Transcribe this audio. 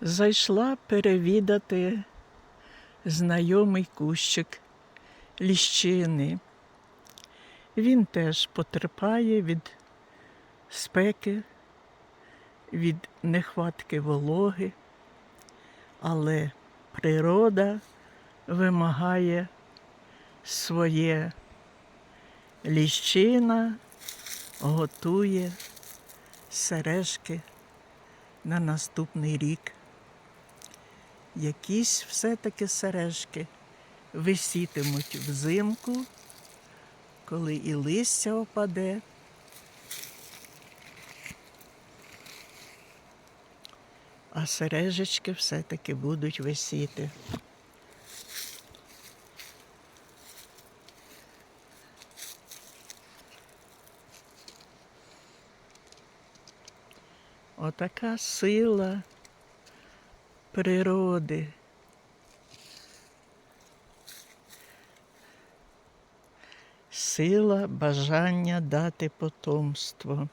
Зайшла перевідати знайомий кущик ліщини. Він теж потерпає від спеки, від нехватки вологи, але природа вимагає своє. Ліщина готує сережки на наступний рік. Якісь все-таки сережки висітимуть взимку, коли і листя опаде. А сережечки все-таки будуть висіти. Отака сила природи. Сила бажання дати потомство.